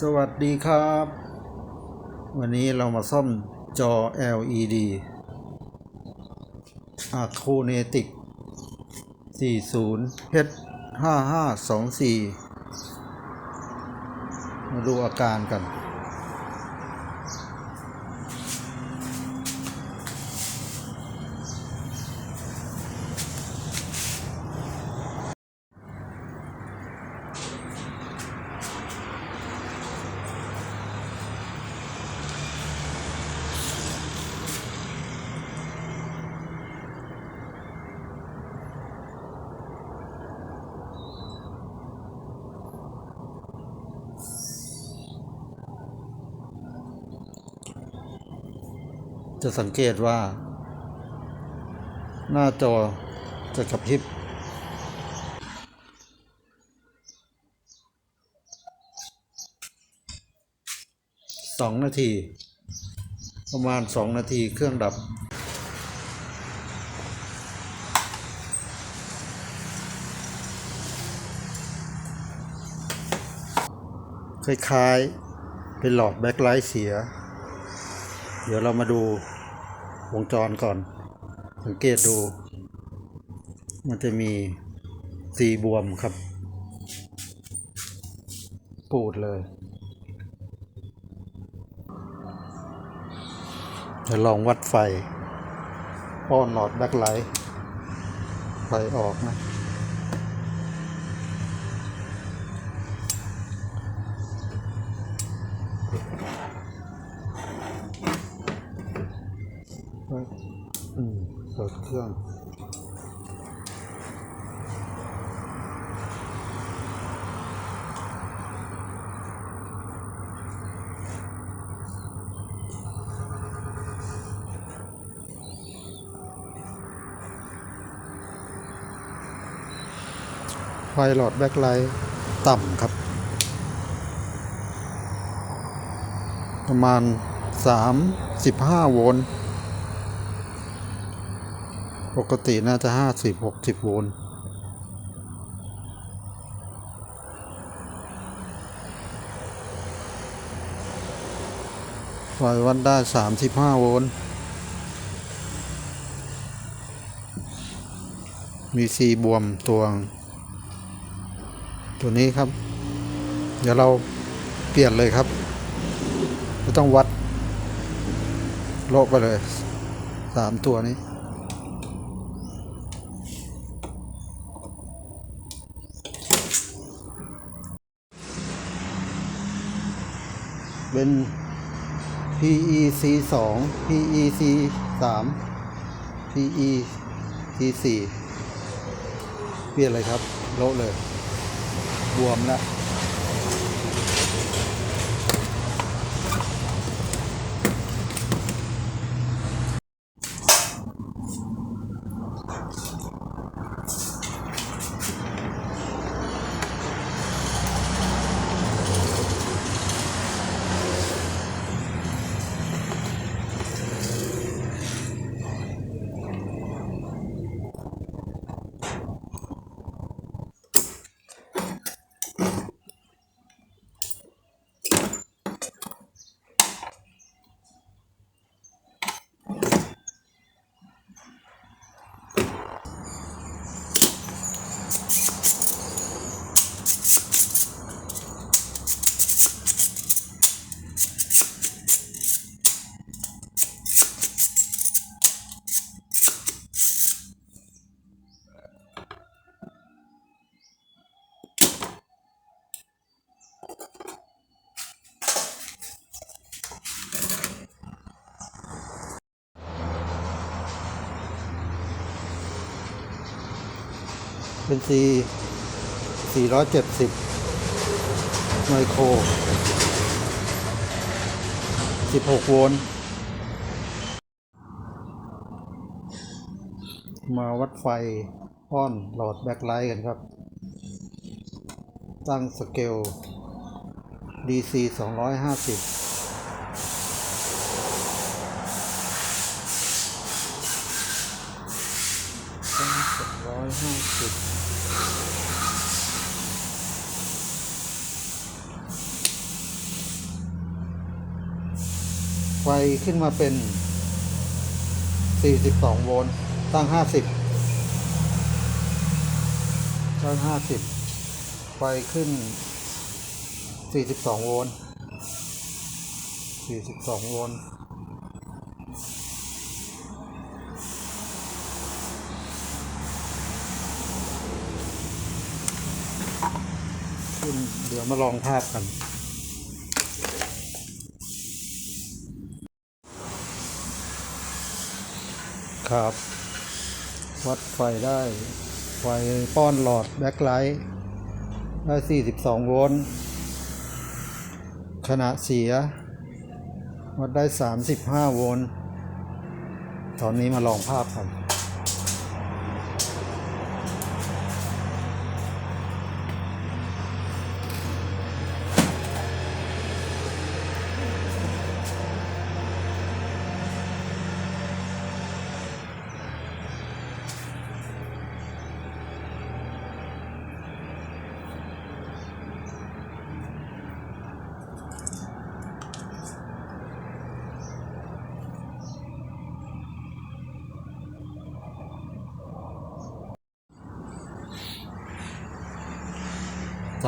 สวัสดีครับ วันนี้เรามาซ่อมจอ LED a c o n e t i c 40 H 5524 มาดูอาการกัน จะสังเกตว่า หน้าจอจะกระพริบ สองนาที ประมาณสองนาทีเครื่องดับคล้ายๆ เป็นหลอดแบ็คไลท์เสีย เดี๋ยวเรามาดู วงจรก่อน สังเกตดู มันจะมีสีบวมครับ ปูดเลยจะลองวัดไฟป้อนหลอดแบ็คไลท์ไฟออกนะ อืม เปิดเครื่องไฟหลอดแบ็คไลท์ต่ำครับ ประมาณ 35 โวลต์ ปกติน่าจะห้าสิบหกสิบโวลต์ไฟวัดได้สามสิบห้าโวลต์ มีสีบวมตัวง ตัวนี้ครับ เดี๋ยวเราเปลี่ยนเลยครับ ไม่ต้องวัด โลกไปเลยสามตัวนี้ เป็น PEC 2 PEC 3 PEC 4เปลี่ยนเลยครับ โละเลย บวมแล้ว เป็น C 470ไมโคร16 โวลต์ มาวัดไฟป้อนหลอดแบ็คไลท์กันครับ ตั้งสเกล DC 250ตั้ง250 ไฟขึ้นมาเป็น 42 โวลต์ ตั้ง 50 ตั้ง 50 ไฟขึ้น 42 โวลต์ 42 โวลต์ ขึ้นเดี๋ยวมาลองภาพกัน ครับ วัดไฟได้ ไฟป้อนหลอดแบ็คไลท์ได้ 42 โวลต์ขณะเสีย วัดได้ 35 โวลต์ตอนนี้มาลองภาพกัน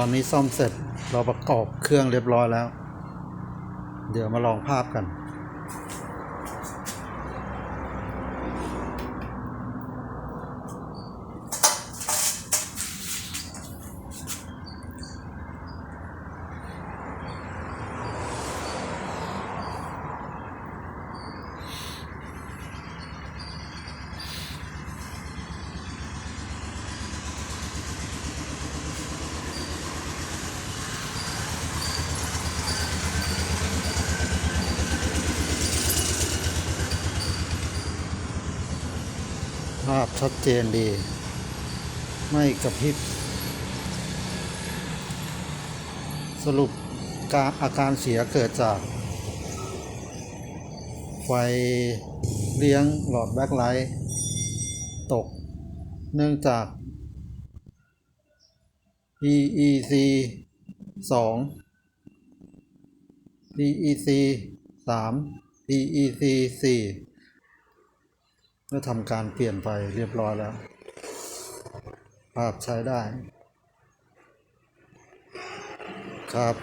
ตอนนี้ซ่อมเสร็จเราประกอบเครื่องเรียบร้อยแล้ว เดี๋ยวมาลองภาพกันาพชัดเจนดี ไม่กระพริบ สรุปการอาการเสียเกิดจาก ไฟเลี้ยงหลอดแบ็คไลท์ตก เนื่องจาก PEC 2 PEC 3 PEC 4 ก็ทำการเปลี่ยนไปเรียบร้อยแล้ว ภาพใช้ได้ ครับ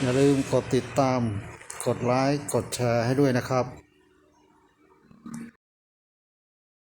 อย่าลืมกดติดตาม กดไลค์ กดแชร์ให้ด้วยนะครับ